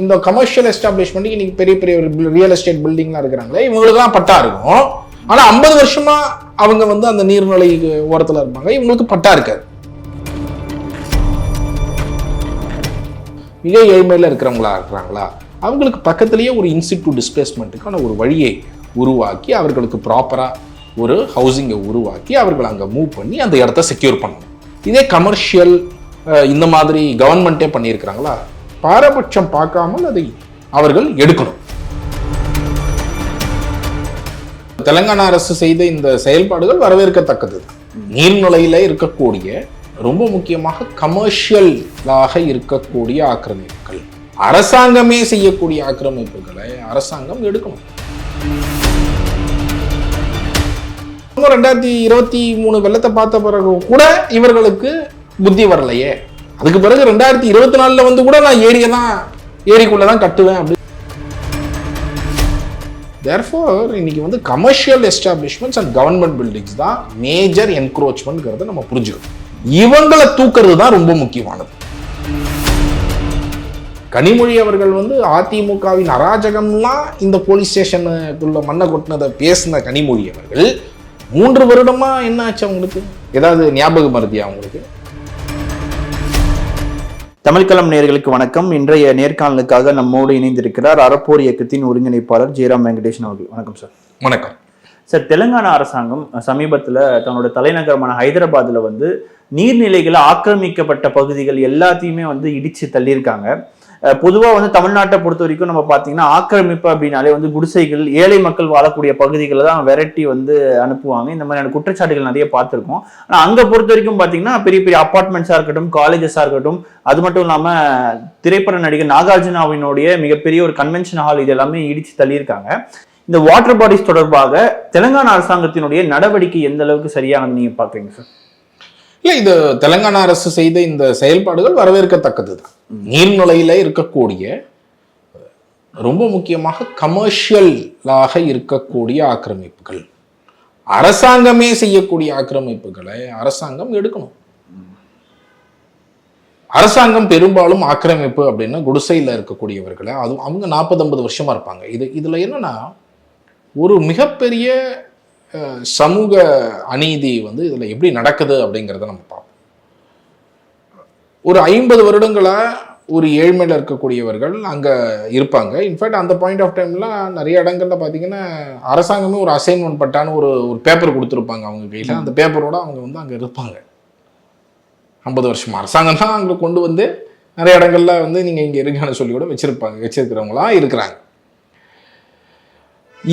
இந்த கமர்ஷியல் எஸ்டாப்ளிஷ்மெண்ட்டுக்கு இன்னைக்கு பெரிய பெரிய ரியல் எஸ்டேட் பில்டிங்லாம் இருக்கிறாங்களே இவங்களுக்குலாம் பட்டா இருக்கும். ஆனால் ஐம்பது வருஷமா அவங்க வந்து அந்த நீர்நிலை ஓரத்தில் இருப்பாங்க. இவங்களுக்கு பட்டா இருக்காது. மிக ஏழ்மையில் இருக்கிறவங்களா இருக்கிறாங்களா? அவங்களுக்கு பக்கத்துலேயே ஒரு இன்ஸ்டிடியூட் டிஸ்பிளேஸ்மெண்ட்டுக்கான ஒரு வழியை உருவாக்கி அவர்களுக்கு ப்ராப்பராக ஒரு ஹவுசிங்கை உருவாக்கி அவர்கள் அங்கே மூவ் பண்ணி அந்த இடத்த செக்யூர் பண்ணணும். இதே கமர்ஷியல் இந்த மாதிரி கவர்மெண்ட்டே பண்ணியிருக்கிறாங்களா? பாரபட்சம் பார்க்காமல் அதை அவர்கள் எடுக்கணும். தெலங்கானா அரசு செய்த இந்த செயல்பாடுகள் வரவேற்கத்தக்கது. நீர்நிலையில இருக்கக்கூடிய ரொம்ப முக்கியமாக கமர்ஷியலாக இருக்கக்கூடிய ஆக்கிரமிப்புகள் அரசாங்கமே செய்யக்கூடிய ஆக்கிரமிப்புகளை அரசாங்கம் எடுக்கணும். ரெண்டாயிரத்தி இருபத்தி மூணு வெள்ளத்தை பார்த்த பிறகு கூட இவர்களுக்கு புத்தி வரலையே. அதுக்கு பிறகு ரெண்டாயிரத்தி இருபத்தி நாலுல வந்து கூட நான் ஏரியை தான் ஏரிக்குள்ளே தான் கட்டுவேன் அப்படி. தேர்ஃபோர் இன்னைக்கு வந்து commercial establishments and government buildings தான் மேஜர் என்க்ரோச்மெண்ட்ங்கிறத நம்ம புரிஞ்சுக்கணும். இவங்களை தூக்குறது தான் ரொம்ப முக்கியமானது. கனிமொழி அவர்கள் வந்து அதிமுகவின் அராஜகம்லாம் இந்த போலீஸ் ஸ்டேஷனுக்குள்ள மண்ணை கொட்டினதை பேசின கனிமொழி அவர்கள் மூன்று வருடமா என்ன ஆச்சு அவங்களுக்கு? ஏதாவது ஞாபகம் மருதியா அவங்களுக்கு? தமிழ்களம் நேயர்களுக்கு வணக்கம். இன்றைய நேர்காணலுக்காக நம்மோடு இணைந்திருக்கிறார் அறப்போர் இயக்கத்தின் ஒருங்கிணைப்பாளர் ஜெயராம் வெங்கடேஷன் அவர்கள். வணக்கம் சார். வணக்கம். சார் தெலுங்கானா அரசாங்கம் சமீபத்தில் தன்னோட தலைநகரமான ஹைதராபாத்தில் வந்து நீர்நிலைகளை ஆக்கிரமிக்கப்பட்ட பகுதிகள் எல்லாத்தையுமே வந்து இடிச்சு தள்ளியிருக்காங்க. பொதுவாக வந்து தமிழ்நாட்டை பொறுத்த வரைக்கும் நம்ம பார்த்தீங்கன்னா ஆக்கிரமிப்பு அப்படின்னாலே வந்து குடிசைகள் ஏழை மக்கள் வாழக்கூடிய பகுதிகளை தான் விரட்டி வந்து அனுப்புவாங்க. இந்த மாதிரியான குற்றச்சாட்டுகள் நிறைய பார்த்துருக்கோம். ஆனால் அங்கே பொறுத்த வரைக்கும் பார்த்தீங்கன்னா பெரிய பெரிய அப்பார்ட்மெண்ட்ஸாக இருக்கட்டும் காலேஜஸாக இருக்கட்டும் அது மட்டும் இல்லாமல் திரைப்பட நடிகர் நாகார்ஜுனாவினுடைய மிகப்பெரிய ஒரு கன்வென்ஷன் ஹால் இது எல்லாமே இடிச்சு தள்ளியிருக்காங்க. இந்த வாட்டர் பாடிஸ் தொடர்பாக தெலுங்கானா அரசாங்கத்தினுடைய நடவடிக்கை எந்த அளவுக்கு சரியானது நீங்க பார்க்குறீங்க சார் இல்லை இது தெலங்கானா அரசு செய்த இந்த செயல்பாடுகள் வரவேற்கத்தக்கது தான் நீர்நிலையில் இருக்கக்கூடிய ரொம்ப முக்கியமாக கமர்ஷியலாக இருக்கக்கூடிய ஆக்கிரமிப்புகள். அரசாங்கமே செய்யக்கூடிய ஆக்கிரமிப்புகளை அரசாங்கம் எடுக்கணும். அரசாங்கம் பெரும்பாலும் ஆக்கிரமிப்பு அப்படின்னா குடிசையில் இருக்கக்கூடியவர்களை அது அவங்க நாற்பது ஐம்பது வருஷமா இருப்பாங்க. இது இதில் என்னன்னா ஒரு மிகப்பெரிய சமூக அநீதி வந்து இதில் எப்படி நடக்குது அப்படிங்கிறத நம்ம பார்ப்போம். ஒரு ஐம்பது வருடங்களா ஒரு ஏழ்மையில் இருக்கக்கூடியவர்கள் அங்கே இருப்பாங்க. இன்ஃபேக்ட் அந்த பாயிண்ட் ஆஃப் டைம்லாம் நிறைய இடங்கள்ல பார்த்தீங்கன்னா அரசாங்கமே ஒரு அசைன்மெண்ட் பட்டான்னு ஒரு ஒரு பேப்பர் கொடுத்துருப்பாங்க அவங்க கையில். அந்த பேப்பரோட அவங்க வந்து அங்கே இருப்பாங்க. ஐம்பது வருஷமா. அரசாங்கம் தான் அங்கே கொண்டு வந்து நிறைய இடங்கள்ல வந்து நீங்கள் இங்கே இருங்கன்னு சொல்லி கூட வச்சிருப்பாங்க வச்சிருக்கிறவங்களா இருக்கிறாங்க.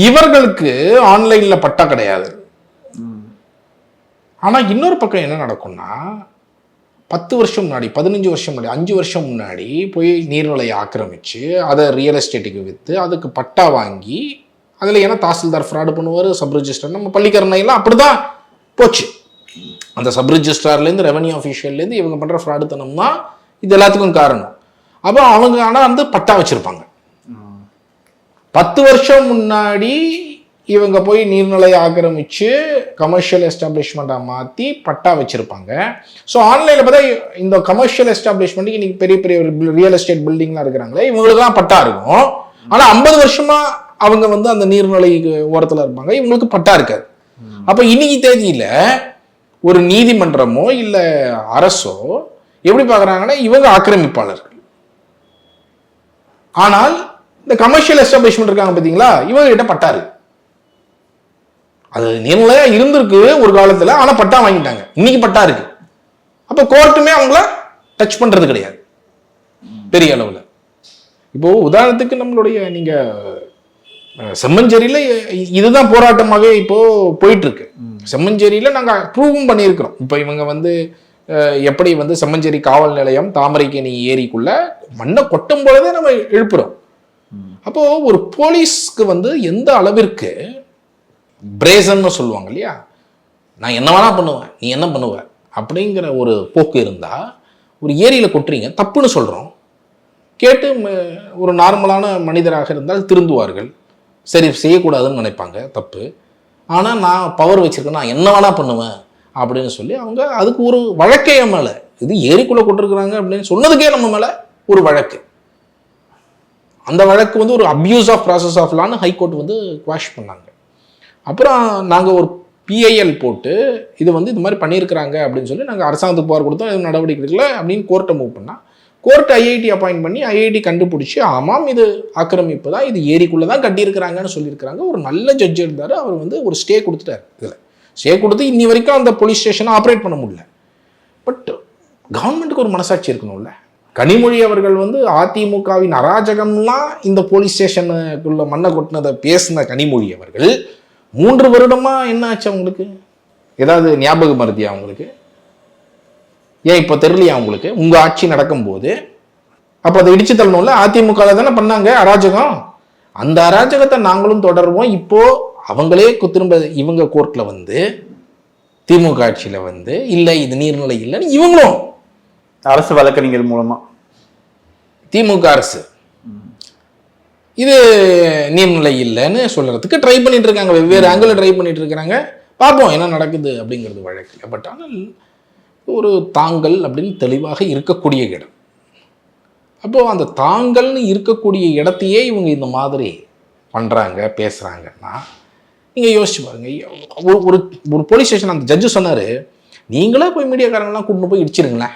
இவர்களுக்கு ஆன்லைன்ல பட்டா கிடையாது. ஆனா இன்னொரு பக்கம் என்ன நடக்கும்னா பத்து வருஷம் முன்னாடி பதினஞ்சு வருஷம் முன்னாடி அஞ்சு வருஷம் முன்னாடி போய் நீர்நிலையை ஆக்கிரமிச்சு அதை ரியல் எஸ்டேட்டுக்கு விற்று அதுக்கு பட்டா வாங்கி அதில் ஏன்னா தாசில்தார் ஃப்ராடு பண்ணுவார் சப் ரிஜிஸ்டர் நம்ம பள்ளிக்கரணையெல்லாம் அப்படிதான் போச்சு. அந்த சப் ரிஜிஸ்ட்ரார்லேருந்து ரெவன்யூ ஆஃபீஷியல்லேருந்து இவங்க பண்ணுற ஃப்ராடுத்தனம் தான் இது எல்லாத்துக்கும் காரணம். அப்போ அவங்க ஆனால் வந்து பட்டா வச்சுருப்பாங்க. பத்து வருஷம் முன்னாடி இவங்க போய் நீர்நிலையை ஆக்கிரமிச்சு கமர்ஷியல் எஸ்டாப்ளிஷ்மெண்ட்டாக மாற்றி பட்டா வச்சுருப்பாங்க. ஸோ ஆன்லைனில் பார்த்தா இந்த கமர்ஷியல் எஸ்டாப்ளிஷ்மெண்ட்டுக்கு இன்றைக்கி பெரிய பெரிய ரியல் எஸ்டேட் பில்டிங்லாம் இருக்கிறாங்களே இவங்களுக்குலாம் பட்டா இருக்கும். ஆனால் ஐம்பது வருஷமா அவங்க வந்து அந்த நீர்நிலை ஓரத்தில் இருப்பாங்க இவங்களுக்கு பட்டா இருக்காது. அப்போ இன்னைக்கு தேதியில் ஒரு நீதிமன்றமோ இல்லை அரசோ எப்படி பார்க்குறாங்கன்னா இவங்க ஆக்கிரமிப்பாளர்கள். ஆனால் இந்த கமர்ஷியல் எஸ்டாப்ளிஷ்மெண்ட் இருக்காங்க பார்த்தீங்களா இவங்ககிட்ட பட்டா இருக்குது அது நிலையா இருந்திருக்கு ஒரு காலத்துல ஆனா பட்டா வாங்கிட்டாங்க. இன்னைக்கு பட்டா இருக்கு. அப்ப கோர்ட்டுமே அவங்கள டச் பண்றது கிடையாது. பெரிய அளவுல. இப்போ உதாரணத்துக்கு நம்மளுடைய நீங்க செம்மஞ்சேரியில இதுதான் போராட்டமாகவே இப்போ போயிட்டு இருக்கு செம்மஞ்சேரியில நாங்க ப்ரூவும் பண்ணியிருக்கிறோம். இப்போ இவங்க வந்து எப்படி வந்து செம்மஞ்சேரி காவல் நிலையம் தாமரைக்கேணி ஏரிக்குள்ள மண்ணை கொட்டும் பொழுதே நம்ம எழுப்புறோம் அப்போ ஒரு போலீஸ்க்கு வந்து எந்த அளவிற்கு பிரேசன்னு சொல்லுவாங்க இல்லையா? நான் என்ன வேணால் பண்ணுவேன் நீ என்ன பண்ணுவ? அப்படிங்கிற ஒரு போக்கு இருந்தால் ஒரு ஏரியில் கொட்டுறீங்க தப்புன்னு சொல்கிறோம் கேட்டு ஒரு நார்மலான மனிதராக இருந்தால் திருந்துவார்கள். சரி செய்யக்கூடாதுன்னு நினைப்பாங்க தப்பு. ஆனால் நான் பவர் வச்சுருக்கேன் நான் என்ன வேணால் பண்ணுவேன் அப்படின்னு சொல்லி அவங்க அதுக்கு ஒரு வழக்கே மேலே. இது ஏரிக்குள்ளே கொட்டிருக்கிறாங்க அப்படின்னு சொன்னதுக்கே நம்ம மேலே ஒரு வழக்கு. அந்த வழக்கு வந்து ஒரு அப்யூஸ் ஆஃப் ப்ராசஸ் ஆஃப் லான்னு ஹைகோர்ட் வந்து குவாஷ் பண்ணாங்க. அப்புறம் நாங்கள் ஒரு பிஐஎல் போட்டு இது வந்து இது மாதிரி பண்ணியிருக்கிறாங்க அப்படின்னு சொல்லி நாங்கள் அரசாங்கத்துக்கு புகார் கொடுத்தோம். எதுவும் நடவடிக்கை எடுக்கல அப்படின்னு கோர்ட்டை மூவ் பண்ணால் கோர்ட் ஐஐடி அப்பாயிண்ட் பண்ணி ஐஐடி கண்டுபிடிச்சி ஆமாம் இது ஆக்கிரமிப்பு தான் இது ஏரிக்குள்ளே தான் கட்டியிருக்கிறாங்கன்னு சொல்லியிருக்கிறாங்க. ஒரு நல்ல ஜட்ஜ் இருந்தார். அவர் வந்து ஒரு ஸ்டே கொடுத்துட்டார் இதில். ஸ்டே கொடுத்து இன்னி வரைக்கும் அந்த போலீஸ் ஸ்டேஷனை ஆப்ரேட் பண்ண முடியல. பட் கவர்மெண்ட்டுக்கு ஒரு மனசாட்சி இருக்கணும்ல. கனிமொழி அவர்கள் வந்து அதிமுகவின் அராஜகம்லாம் இந்த போலீஸ் ஸ்டேஷனுக்குள்ள மண்ணை கொட்டினதை பேசின கனிமொழி அவர்கள் மூன்று வருடமா என்ன ஆச்சு அவங்களுக்கு? ஏதாவது ஞாபகம் மருதியா அவங்களுக்கு? ஏன் இப்போ தெரியலையா உங்களுக்கு உங்க ஆட்சி நடக்கும்போது அப்போ அதை இடிச்சு தள்ளணும்ல? அதிமுக தானே பண்ணாங்க அராஜகம். அந்த அராஜகத்தை நாங்களும் தொடருவோம். இப்போ அவங்களே திரும்ப இவங்க கோர்ட்ல வந்து திமுக ஆட்சியில வந்து இல்லை இது நீர்நிலை இல்லைன்னு இவங்களும். அரசு வழக்கறிஞர் மூலமா. திமுக அரசு. இது நீர்நிலை இல்லைன்னு சொல்கிறதுக்கு ட்ரை பண்ணிட்டு இருக்காங்க வெவ்வேறு ஆங்கிளில் ட்ரை பண்ணிட்டு இருக்கிறாங்க பார்ப்போம் என்ன நடக்குது அப்படிங்கிறது வழக்கில். பட் ஆனால் ஒரு தாங்கள் அப்படின்னு தெளிவாக இருக்கக்கூடிய இடம். அப்போது அந்த தாங்கள்னு இருக்கக்கூடிய இடத்தையே இவங்க இந்த மாதிரி பண்ணுறாங்க பேசுகிறாங்கன்னா நீங்கள் யோசிச்சு பாருங்கள் ஒரு ஒரு ஒரு போலீஸ் ஸ்டேஷன் அந்த ஜட்ஜு சொன்னார் நீங்களே போய் மீடியாக்காரங்களாம் கூட்டிட்டு போய் இடிச்சிருங்களேன்.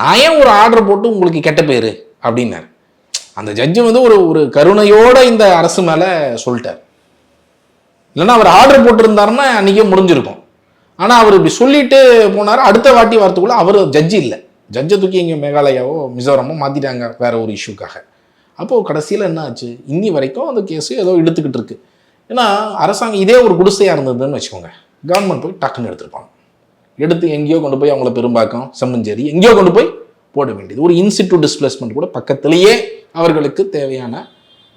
நான் ஏன் ஒரு ஆர்டர் போட்டு உங்களுக்கு கெட்ட பேர்? அப்படின்னாரு. அந்த ஜட்ஜு வந்து ஒரு ஒரு கருணையோட இந்த அரசு மேலே சொல்லிட்டார். இல்லைன்னா அவர் ஆர்டர் போட்டிருந்தாருன்னா அன்றைக்கே முடிஞ்சிருக்கும். ஆனால் அவர் இப்படி சொல்லிட்டு போனார். அடுத்த வாட்டி வரத்துக்குள்ள அவர் ஜட்ஜி இல்லை. ஜட்ஜை தூக்கி இங்கே மேகாலயாவோ மிசோரமோ மாற்றிட்டாங்க வேற ஒரு இஷ்யூக்காக அப்போது கடைசியில் என்ன ஆச்சு? இன்னி வரைக்கும் அந்த கேஸு ஏதோ எடுத்துக்கிட்டு இருக்கு. ஏன்னா அரசாங்கம் இதே ஒரு குடிசையாக இருந்ததுன்னு வச்சுக்கோங்க. கவர்மெண்ட் போய் டக்குன்னு எடுத்துருப்பாங்க. எடுத்து எங்கேயோ கொண்டு போய் அவங்கள பெரும்பாக்கம் செம்மஞ்சேரி எங்கேயோ கொண்டு போய் போட வேண்டியது. ஒரு இன்ஸ்டிடியூட் டிஸ்பிளேஸ்மெண்ட் கூட பக்கத்துலேயே அவர்களுக்கு தேவையான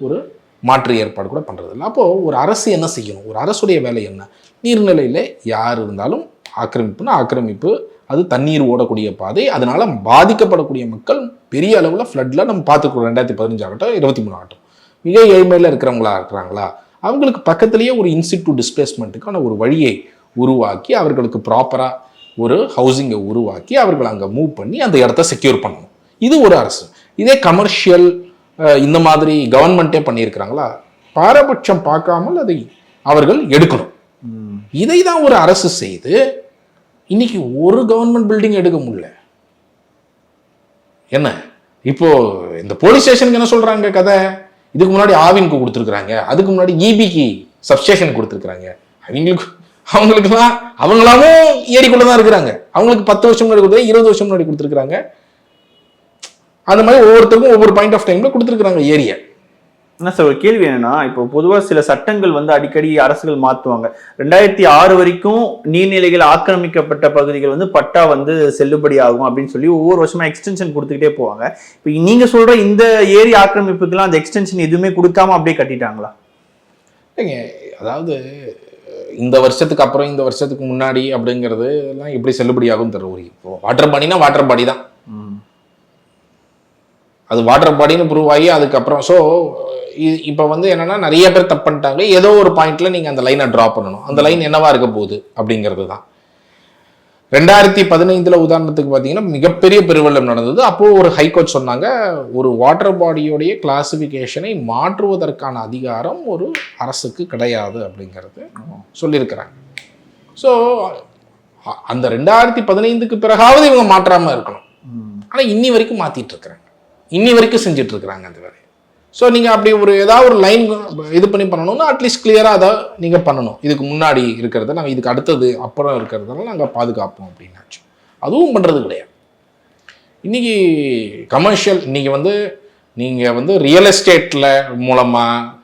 ஒரு மாற்று ஏற்பாடு கூட பண்ணுறதில்ல அப்போது ஒரு அரசு என்ன செய்யணும்? ஒரு அரசுடைய வேலை என்ன? நீர்நிலையில் யார் இருந்தாலும் ஆக்கிரமிப்புனா ஆக்கிரமிப்பு. அது தண்ணீர் ஓடக்கூடிய பாதை. அதனால் பாதிக்கப்படக்கூடிய மக்கள் பெரிய அளவில் ஃப்ளட்டில் நம்ம பார்த்துக்கிறோம். ரெண்டாயிரத்தி பதினஞ்சு ஆகட்டும் இருபத்தி மூணு ஆகட்டும். மிக ஏழ்மையில் இருக்கிறவங்களா இருக்கிறாங்களா? அவங்களுக்கு பக்கத்துலேயே ஒரு இன்ஸ்டிடியூட் டிஸ்பிளேஸ்மெண்ட்டுக்கான ஒரு வழியை உருவாக்கி அவர்களுக்கு ப்ராப்பராக ஒரு ஹவுசிங்கை உருவாக்கி அவர்கள் அங்கே மூவ் பண்ணி அந்த இடத்த செக்யூர் பண்ணணும். இது ஒரு அரசு. இதே கமர்ஷியல் இந்த மாதிரி கவர்மெண்ட்டே பண்ணியிருக்கிறாங்களா? பாரபட்சம் பார்க்காமல் அதை அவர்கள் எடுக்கணும். இதை தான் ஒரு அரசு செய்து இன்னைக்கு ஒரு கவர்மெண்ட் பில்டிங் எடுக்க முடியல. என்ன? இப்போ இந்த போலீஸ் ஸ்டேஷனுக்கு என்ன சொல்றாங்க கதை? இதுக்கு முன்னாடி ஆவினுக்கு கொடுத்துருக்குறாங்க. அதுக்கு முன்னாடி இபிக்கு சப்ஸ்டேஷன் கொடுத்துருக்குறாங்க. அவங்களுக்கு அவங்களுக்குலாம் அவங்களாவும் ஏரிக்குள்ள தான் இருக்கிறாங்க. அவங்களுக்கு பத்து வருஷம் முன்னாடி கொடுத்து இருபது வருஷம் முன்னாடி கொடுத்துருக்குறாங்க. அந்த மாதிரி ஒவ்வொருத்தருக்கும் ஒவ்வொரு பாயிண்ட் ஆஃப் டைம்ல கொடுத்துருக்காங்க ஏரியா. என்ன சார் ஒரு கேள்வி என்னன்னா இப்போ பொதுவாக சில சட்டங்கள் வந்து அடிக்கடி அரசுகள் மாற்றுவாங்க ரெண்டாயிரத்தி ஆறு வரைக்கும் நீர்நிலைகள் ஆக்கிரமிக்கப்பட்ட பகுதிகள் வந்து பட்டா வந்து செல்லுபடி ஆகும் அப்படின்னு சொல்லி ஒவ்வொரு வருஷமா எக்ஸ்டென்ஷன் கொடுத்துக்கிட்டே போவாங்க. இப்போ நீங்க சொல்ற இந்த ஏரி ஆக்கிரமிப்புக்கெல்லாம் அந்த எக்ஸ்டென்ஷன் எதுவுமே கொடுக்காம அப்படியே கட்டிட்டாங்களா? இல்லைங்க அதாவது இந்த வருஷத்துக்கு அப்புறம் இந்த வருஷத்துக்கு முன்னாடி அப்படிங்கிறது எல்லாம் எப்படி செல்லுபடியாகும் தெரியல. ஒரு இப்போ வாட்டர் பாடினா வாட்டர் பாடி தான். அது வாட்டர் பாடின்னு ப்ரூவ் ஆகி அதுக்கப்புறம் ஸோ இப்போ வந்து என்னன்னா நிறைய பேர் தப்பு பண்ணிட்டாங்க. ஏதோ ஒரு பாயிண்ட்ல நீங்க அந்த லைனை ட்ரா பண்ணணும். அந்த லைன் என்னவா இருக்க போகுது அப்படிங்கிறது தான். ரெண்டாயிரத்தி பதினைந்துல உதாரணத்துக்கு பார்த்தீங்கன்னா மிகப்பெரிய பெருவெள்ளம் நடந்தது. அப்போ ஒரு ஹைகோர்ட் சொன்னாங்க ஒரு வாட்டர் பாடியோடைய கிளாசிஃபிகேஷனை மாற்றுவதற்கான அதிகாரம் ஒரு அரசுக்கு கிடையாது அப்படிங்கிறது சொல்லியிருக்கிறாங்க. ஸோ அந்த ரெண்டாயிரத்தி பதினைந்துக்கு பிறகாவது இவங்க மாற்றாம இருக்கணும். ஆனா இன்னி வரைக்கும் மாத்திட்டு இருக்கிறாங்க. இன்னி வரைக்கும் செஞ்சுட்டு இருக்கிறாங்க அந்த வேலையை. ஸோ நீங்கள் அப்படி ஒரு ஏதாவது ஒரு லைன் இது பண்ணி பண்ணணும்னா அட்லீஸ்ட் கிளியராக அதை நீங்கள் பண்ணணும். இதுக்கு முன்னாடி இருக்கிறத நாங்கள் இதுக்கு அடுத்தது அப்புறம் இருக்கிறதெல்லாம் நாங்கள் பாதுகாப்போம் அப்படின்னாச்சு. அதுவும் பண்ணுறது கிடையாது. இன்னைக்கு கமர்ஷியல் இன்றைக்கி வந்து நீங்கள் வந்து ரியல் எஸ்டேட்டில் மூலமாக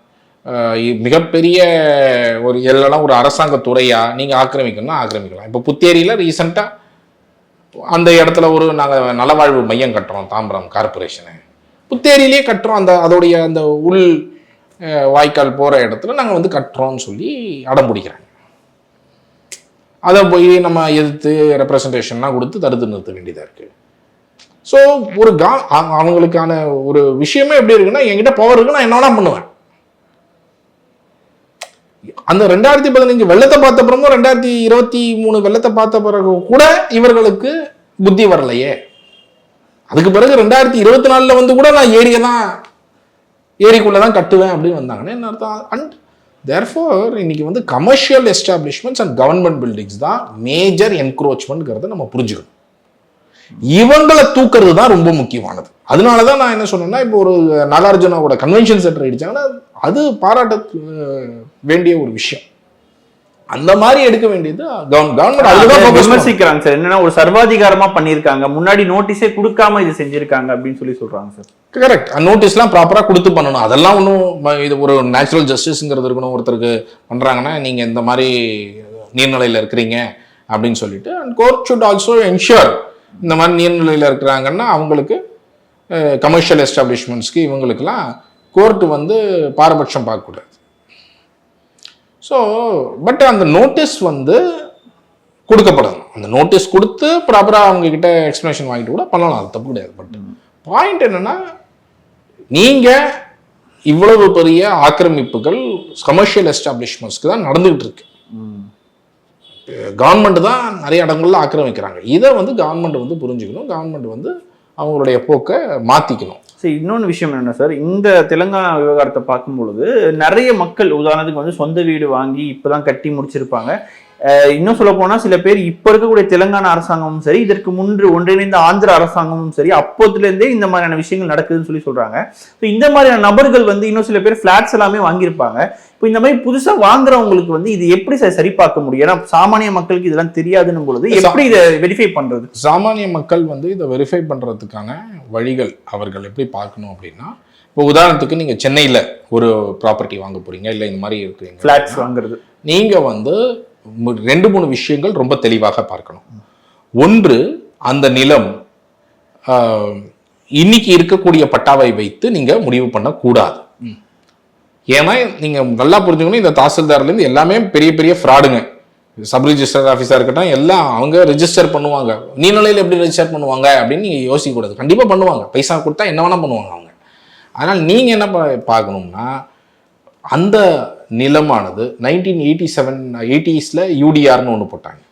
மிகப்பெரிய ஒரு இல்லைன்னா ஒரு அரசாங்க துறையாக நீங்கள் ஆக்கிரமிக்கணும்னா ஆக்கிரமிக்கலாம். இப்போ புத்தேரியில் ரீசெண்டாக அந்த இடத்துல ஒரு நாங்கள் நலவாழ்வு மையம் கட்டுறோம் தாம்பரம் கார்பரேஷனு புத்தேரியிலே கட்டுறோம் அந்த அதோடைய அந்த உள் வாய்க்கால் போகிற இடத்துல நாங்கள் வந்து கட்டுறோம்னு சொல்லி அடம் பிடிக்கிறாங்க. அதை போய் நம்ம எதிர்த்து ரெப்ரசன்டேஷன்லாம் கொடுத்து தடுத்து நிறுத்த வேண்டியதாக இருக்குது ஸோ ஒரு கா அவங்களுக்கான ஒரு விஷயமே எப்படி இருக்குன்னா என்கிட்ட பவர் இருக்கு நான் என்ன பண்ணுவேன். அந்த ரெண்டாயிரத்தி பதினஞ்சு வெள்ளத்தை பார்த்த பிறகும் ரெண்டாயிரத்தி இருபத்தி மூணு வெள்ளத்தை பார்த்த பிறகு கூட இவர்களுக்கு புத்தி வரலையே. அதுக்கு பிறகு ரெண்டாயிரத்தி இருபத்தி நாலுல வந்து கூட நான் ஏரியை தான் ஏரிக்குள்ளே தான் கட்டுவேன் அப்படின்னு வந்தாங்கன்னா என்ன அர்த்தம்? அண்ட் தேர்ஃபோர் இன்னைக்கு வந்து commercial establishments and government buildings தான் மேஜர் என்க்ரோச்மெண்ட்ங்கிறத நம்ம புரிஞ்சுக்கணும். இவங்களை தூக்குறது தான் ரொம்ப முக்கியமானது. அதனால தான் நான் என்ன சொன்னேன்னா இப்போ ஒரு நாகார்ஜுனாவோட கன்வென்ஷன் சென்டர் அடிச்சாங்கன்னா அது பாராட்ட வேண்டிய ஒரு விஷயம். அந்த மாதிரி எடுக்க வேண்டியது கவர்மெண்ட் அதுதான். விமர்சிக்கிறாங்க சார். என்னன்னா ஒரு சர்வாதிகாரமா பண்ணியிருக்காங்க. முன்னாடி நோட்டீஸே கொடுக்காம இது செஞ்சிருக்காங்க அப்படின்னு சொல்லி சொல்றாங்க சார். கரெக்ட் நோட்டீஸ்லாம் ப்ராப்பராக கொடுத்து பண்ணணும். அதெல்லாம் ஒன்றும் இது ஒரு நேச்சுரல் ஜஸ்டிஸ்ங்கிறது இருக்கணும். ஒருத்தருக்கு பண்ணுறாங்கன்னா நீங்கள் இந்த மாதிரி நீர்நிலையில் இருக்கிறீங்க அப்படின்னு சொல்லிட்டு and court should also ensure இந்த மாதிரி நீர்நிலையில் இருக்கிறாங்கன்னா அவங்களுக்கு கமர்ஷியல் எஸ்டாப்ளிஷ்மெண்ட்ஸ்க்கு இவங்களுக்கெல்லாம் கோர்ட்டு வந்து பாரபட்சம் பார்க்கக்கூடாது. ஸோ பட் அந்த நோட்டீஸ் வந்து கொடுக்கப்படணும். அந்த நோட்டீஸ் கொடுத்து ப்ராப்பராக அவங்கக்கிட்ட எக்ஸ்ப்ளனேஷன் வாங்கிட்டு கூட பண்ணலாம். அது தப்பு கிடையாது. பட் பாயிண்ட் என்னன்னா நீங்கள் இவ்வளவு பெரிய ஆக்கிரமிப்புகள் கமர்ஷியல் எஸ்டாப்ளிஷ்மெண்ட்ஸ்க்கு தான் நடந்துகிட்டு இருக்கு. கவர்மெண்ட் தான் நிறைய இடங்களில் ஆக்கிரமிக்கிறாங்க. இதை வந்து கவர்மெண்ட் வந்து புரிஞ்சுக்கணும். கவர்மெண்ட் வந்து அவங்களுடைய போக்கை மாற்றிக்கணும் சரி இன்னொன்று விஷயம் என்ன சார்? இந்த தெலுங்கானா விவகாரத்தை பார்க்கும் பொழுது நிறைய மக்கள் உதாரணத்துக்கு வந்து சொந்த வீடு வாங்கி இப்போ தான் கட்டி முடிச்சிருப்பாங்க. இன்னும் சொல்ல போனா சில பேர் இப்ப இருக்கக்கூடிய தெலுங்கானா அரசாங்கமும் சரி இதற்கு முன்று ஒன்றிணைந்த ஆந்திர அரசாங்கமும் சரி அப்போத்துல இருந்தே இந்த மாதிரியான விஷயங்கள் நடக்குதுன்னு சொல்லி சொல்றாங்க. ஸோ இந்த மாதிரியான நபர்கள் வந்து இன்னும் சில பேர் ஃபிளாட்ஸ் எல்லாமே வாங்கியிருப்பாங்க. இப்போ இந்த மாதிரி புதுசா வாங்குறவங்களுக்கு வந்து இது எப்படி சார் சரி பார்க்க முடியும்? ஏன்னா சாமானிய மக்களுக்கு இதெல்லாம் தெரியாதுன்னும் பொழுது எப்படி இதை வெரிஃபை பண்றது? சாமானிய மக்கள் வந்து இதை வெரிஃபை பண்றதுக்கான வழிகள் அவர்கள் எப்படி பார்க்கணும் அப்படின்னா இப்போ உதாரணத்துக்கு நீங்க சென்னையில ஒரு ப்ராப்பர்ட்டி வாங்க போறீங்க இல்லை இந்த மாதிரி இருக்கிறீங்க ஃபிளாட்ஸ் வாங்குறது. நீங்க வந்து ரெண்டு மூணு விஷயங்கள் ரொம்ப தெளிவாக பார்க்கணும். ஒன்று அந்த நிலம் இன்னைக்கு இருக்கக்கூடிய பட்டாவை வைத்து நீங்க முடிவு பண்ணக்கூடாது. ஏன்னா நீங்க நல்லா புரிஞ்சுக்கணும் இந்த தாசில்தார்லேருந்து எல்லாமே பெரிய பெரிய ஃப்ராடுங்க. சப் ரிஜிஸ்டர் ஆஃபீஸாக இருக்கட்டும் எல்லாம் அவங்க ரிஜிஸ்டர் பண்ணுவாங்க. நீர்நிலையில் எப்படி ரெஜிஸ்டர் பண்ணுவாங்க அப்படின்னு நீங்கள் யோசிக்கக்கூடாது. கண்டிப்பாக பண்ணுவாங்க. பைசா கொடுத்தா என்ன வேணால் பண்ணுவாங்க அவங்க. அதனால் நீங்கள் என்ன பார்க்கணும்னா அந்த நிலமானது. நைன்டீன் எயிட்டி செவன் எயிட்டிஸில் யூடிஆர்னு ஒன்று போட்டாங்க.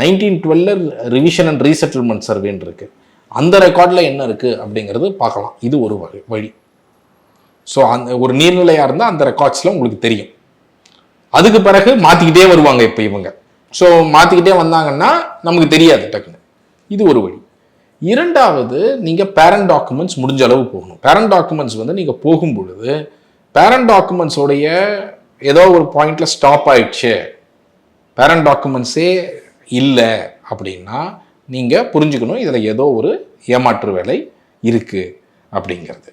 நைன்டீன் டுவெல்ல ரிவிஷன் அண்ட் ரீசெட்டில்மெண்ட் சர்வேன்னு இருக்குது அந்த ரெக்கார்டில் என்ன இருக்குது அப்படிங்கிறது பார்க்கலாம். இது ஒரு வழி வழி. ஸோ அந்த ஒரு நீர்நிலையாக இருந்தால் அந்த ரெக்கார்ட்ஸில் உங்களுக்கு தெரியும். அதுக்கு பிறகு மாற்றிக்கிட்டே வருவாங்க இப்போ இவங்க. ஸோ மாற்றிக்கிட்டே வந்தாங்கன்னா நமக்கு தெரியாது டக்குன்னு. இது ஒரு வழி. இரண்டாவது நீங்கள் பேரண்ட் டாக்குமெண்ட்ஸ் முடிஞ்ச அளவு போகணும். பேரண்ட் டாக்குமெண்ட்ஸ் வந்து நீங்கள் போகும் பொழுது பேரண்ட் டாக்குமெண்ட்ஸோடைய ஏதோ ஒரு பாயிண்டில் ஸ்டாப் ஆயிடுச்சு. பேரண்ட் டாக்குமெண்ட்ஸே இல்லை அப்படின்னா நீங்கள் புரிஞ்சுக்கணும். இதில் ஏதோ ஒரு ஏமாற்று வேலை இருக்குது அப்படிங்கிறது.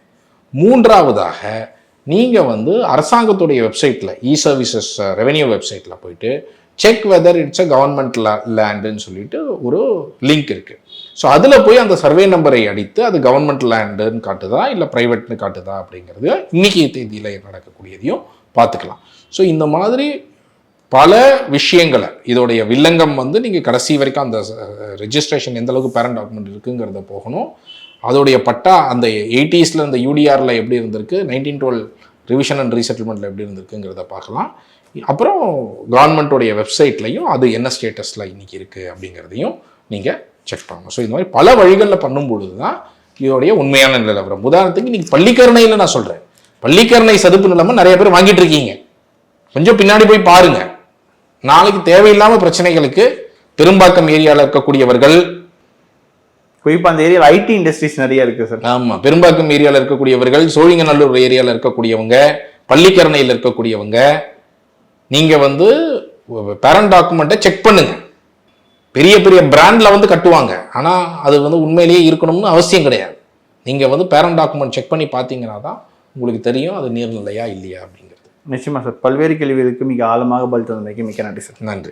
மூன்றாவதாக நீங்கள் வந்து அரசாங்கத்துடைய வெப்சைட்டில் இ சர்வீசஸ் ரெவென்யூ வெப்சைட்டில் போயிட்டு check whether it's a government லேண்டுன்னு சொல்லிட்டு ஒரு லிங்க் இருக்குது ஸோ அதில் போய் அந்த சர்வே நம்பரை அடித்து அது கவர்மெண்ட் லேண்டுன்னு காட்டுதா இல்லை ப்ரைவேட்னு காட்டுதா அப்படிங்கிறது இன்றைக்கி தேதியில் நடக்கக்கூடியதையும் பார்த்துக்கலாம். ஸோ இந்த மாதிரி பல விஷயங்களை இதோடைய வில்லங்கம் வந்து நீங்கள் கடைசி வரைக்கும் அந்த ரெஜிஸ்ட்ரேஷன் எந்த அளவுக்கு பேரண்ட் டாக்குமெண்ட் இருக்குங்கிறத போகணும். அதோடைய பட்டா அந்த எயிட்டிஸில் அந்த யூடிஆரில் எப்படி இருந்திருக்கு நைன்டீன் டுவெல் ரிவிஷன் அண்ட் ரீசெட்டில்மெண்ட்டில் எப்படி இருந்திருக்குங்கிறத பார்க்கலாம். அப்புறம் கவர்மெண்ட்டோடைய வெப்சைட்லையும் அது என்ன ஸ்டேட்டஸில் இன்னைக்கு இருக்குது அப்படிங்கிறதையும் நீங்கள் செக் பண்ணணும். ஸோ இந்த மாதிரி பல வழிகளில் பண்ணும் பொழுது தான் இதோடைய உண்மையான நிலவரம். உதாரணத்துக்கு இன்றைக்கி பள்ளிக்கரணையில் நான் சொல்கிறேன் பள்ளிக்கரணை சதுப்பு நிலமை நிறைய பேர் வாங்கிட்டு இருக்கீங்க கொஞ்சம் பின்னாடி போய் பாருங்க. நாளைக்கு தேவையில்லாம பிரச்சனைகளுக்கு பெரும்பாக்கம் ஏரியாவில் இருக்கக்கூடியவர்கள். குறிப்பா அந்த ஏரியாவில் ஐடி இண்டஸ்ட்ரீஸ் நிறைய இருக்கு சார். ஆமா பெரும்பாக்கம் ஏரியாவில் இருக்கக்கூடியவர்கள் சோழிங்கநல்லூர் ஏரியாவில் இருக்கக்கூடியவங்க பள்ளிக்கரணையில் இருக்கக்கூடியவங்க நீங்க வந்து பேரண்ட் டாக்குமெண்ட்டை செக் பண்ணுங்க. பெரிய பெரிய பிராண்ட்ல வந்து கட்டுவாங்க. ஆனா அது வந்து உண்மையிலேயே இருக்கணும்னு அவசியம் கிடையாது. நீங்க வந்து பேரண்ட் டாக்குமெண்ட் செக் பண்ணி பார்த்தீங்கன்னா தான் உங்களுக்கு தெரியும் அது நீர்நிலையா இல்லையா அப்படிங்கிறது. நிச்சயமா சார். பல்வேறு கேள்விகளுக்கு மிக ஆழமாக பதில் தந்தமைக்கு மிக்க நன்றி சார். நன்றி.